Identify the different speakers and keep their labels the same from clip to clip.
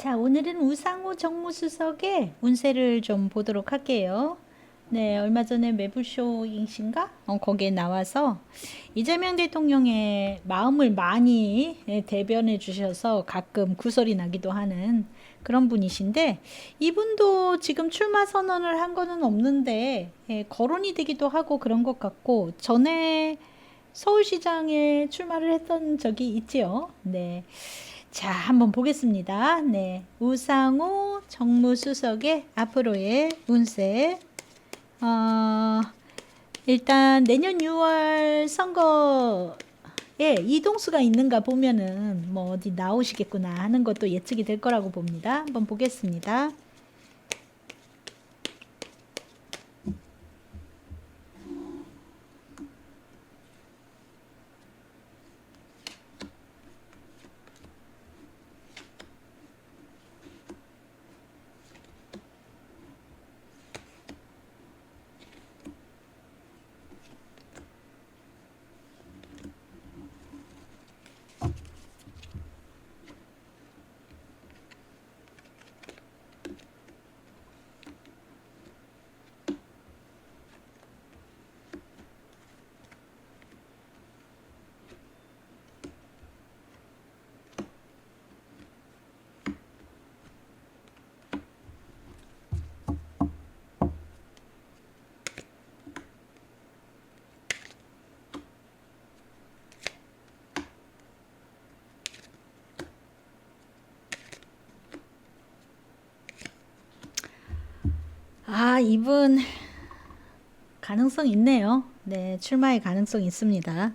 Speaker 1: 자, 오늘은 우상호 정무수석의 운세를 좀 보도록 할게요. 네, 얼마 전에 매불쇼인신가? 어, 거기에 나와서 이재명 대통령의 마음을 많이 예, 대변해 주셔서 가끔 구설이 나기도 하는 그런 분이신데 이분도 지금 출마 선언을 한 거는 없는데 예, 거론이 되기도 하고 그런 것 같고 전에 서울시장에 출마를 했던 적이 있지요. 네. 자, 한번 보겠습니다. 네. 우상호 정무수석의 앞으로의 운세. 어, 일단 내년 6월 선거에 이동수가 있는가 보면은 뭐 어디 나오시겠구나 하는 것도 예측이 될 거라고 봅니다. 한번 보겠습니다. 아, 이분 가능성 있네요. 네, 출마의 가능성 있습니다.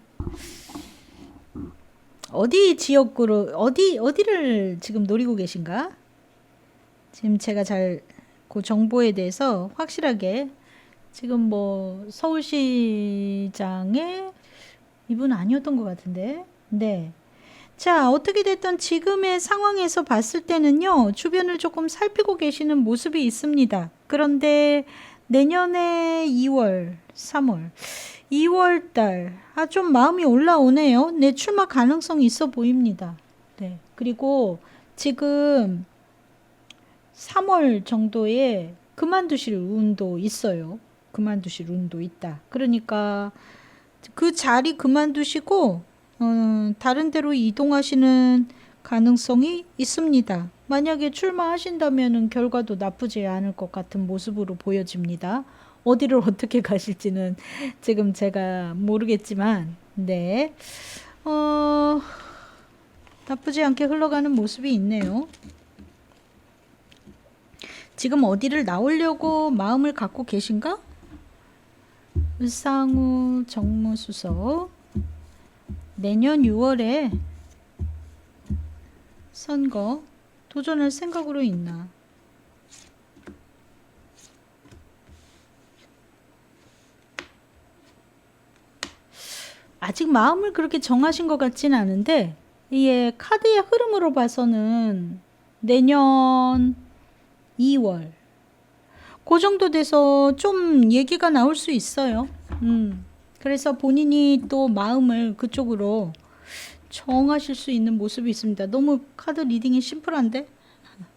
Speaker 1: 어디 지역구로 어디 어디를 지금 노리고 계신가? 지금 제가 잘 그 정보에 대해서 확실하게 지금 뭐 서울시장에 이분 아니었던 것 같은데. 네. 자, 어떻게 됐든 지금의 상황에서 봤을 때는요, 주변을 조금 살피고 계시는 모습이 있습니다. 그런데 내년에 2월, 3월, 2월 달, 아, 좀 마음이 올라오네요. 내 출마 가능성이 있어 보입니다. 네. 그리고 지금 3월 정도에 그만두실 운도 있어요. 그만두실 운도 있다. 그러니까 그 자리 그만두시고 어, 다른 데로 이동하시는 가능성이 있습니다. 만약에 출마하신다면 결과도 나쁘지 않을 것 같은 모습으로 보여집니다. 어디를 어떻게 가실지는 지금 제가 모르겠지만, 네. 어, 나쁘지 않게 흘러가는 모습이 있네요. 지금 어디를 나오려고 마음을 갖고 계신가? 을상우 정무수석. 내년 6월에 선거 도전할 생각으로 있나? 아직 마음을 그렇게 정하신 것 같지는 않은데 이게 카드의 흐름으로 봐서는 내년 2월 그 정도 돼서 좀 얘기가 나올 수 있어요. 음. 그래서 본인이 또 마음을 그쪽으로 정하실 수 있는 모습이 있습니다. 너무 카드 리딩이 심플한데?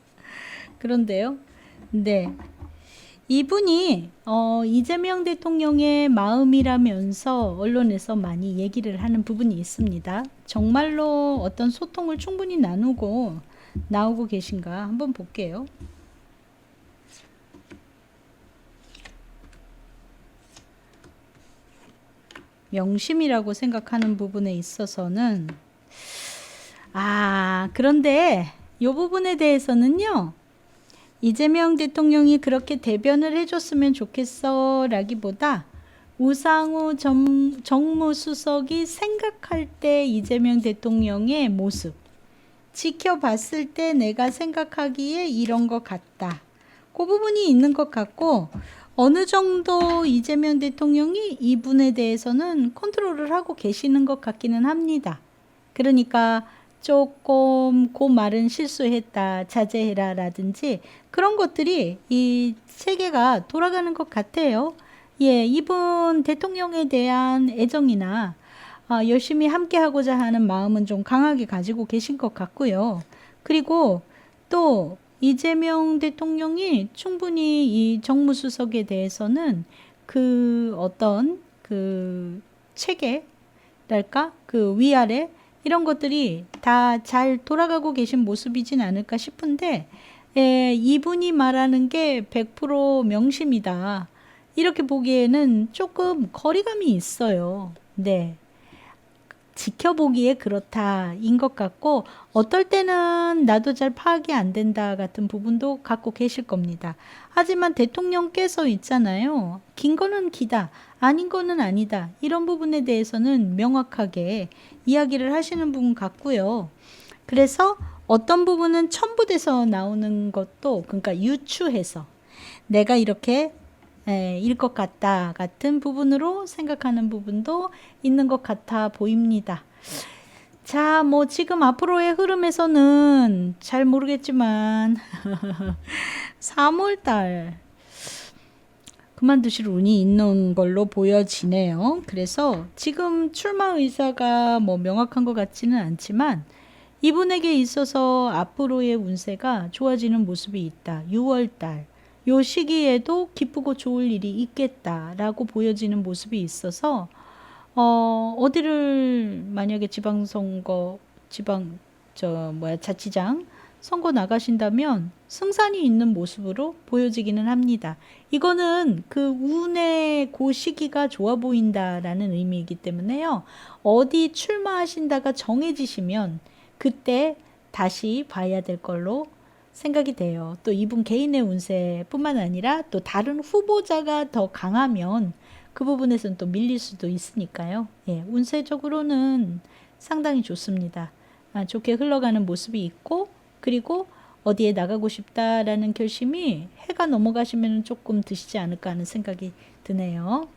Speaker 1: 그런데요. 네. 이분이 어, 이재명 대통령의 마음이라면서 언론에서 많이 얘기를 하는 부분이 있습니다. 정말로 어떤 소통을 충분히 나누고 나오고 계신가 한번 볼게요. 명심이라고 생각하는 부분에 있어서는 아, 그런데 이 부분에 대해서는요. 이재명 대통령이 그렇게 대변을 해줬으면 좋겠어 라기보다 우상호 정, 정무수석이 생각할 때 이재명 대통령의 모습 지켜봤을 때 내가 생각하기에 이런 것 같다. 그 부분이 있는 것 같고 어느 정도 이재명 대통령이 이 분에 대해서는 컨트롤을 하고 계시는 것 같기는 합니다. 그러니까 조금 그 말은 실수했다, 자제해라 라든지 그런 것들이 이 세계가 돌아가는 것 같아요. 예, 이분 대통령에 대한 애정이나 어, 열심히 함께 하고자 하는 마음은 좀 강하게 가지고 계신 것 같고요. 그리고 또 이재명 대통령이 충분히 이 정무수석에 대해서는 그 어떤 그 체계랄까 그 위아래 이런 것들이 다 잘 돌아가고 계신 모습이진 않을까 싶은데 에, 이분이 말하는 게 100% 명심이다. 이렇게 보기에는 조금 거리감이 있어요. 네. 지켜보기에 그렇다인 것 같고 어떨 때는 나도 잘 파악이 안 된다 같은 부분도 갖고 계실 겁니다. 하지만 대통령께서 있잖아요. 긴 거는 기다, 아닌 거는 아니다. 이런 부분에 대해서는 명확하게 이야기를 하시는 부분 같고요. 그래서 어떤 부분은 첨부돼서 나오는 것도 그러니까 유추해서 내가 이렇게 일 것 같다 같은 부분으로 생각하는 부분도 있는 것 같아 보입니다. 자, 뭐 지금 앞으로의 흐름에서는 잘 모르겠지만 3월 달 그만두실 운이 있는 걸로 보여지네요. 그래서 지금 출마 의사가 뭐 명확한 것 같지는 않지만 이분에게 있어서 앞으로의 운세가 좋아지는 모습이 있다. 6월 달. 요 시기에도 기쁘고 좋을 일이 있겠다라고 보여지는 모습이 있어서 어, 어디를 만약에 지방선거, 지방, 저, 뭐야, 자치장 선거 나가신다면 승산이 있는 모습으로 보여지기는 합니다. 이거는 그 운의 그 시기가 좋아 보인다라는 의미이기 때문에요. 어디 출마하신다가 정해지시면 그때 다시 봐야 될 걸로 생각이 돼요. 또 이분 개인의 운세뿐만 아니라 또 다른 후보자가 더 강하면 그 부분에서는 또 밀릴 수도 있으니까요. 예, 운세적으로는 상당히 좋습니다. 아, 좋게 흘러가는 모습이 있고 그리고 어디에 나가고 싶다라는 결심이 해가 넘어가시면 조금 드시지 않을까 하는 생각이 드네요.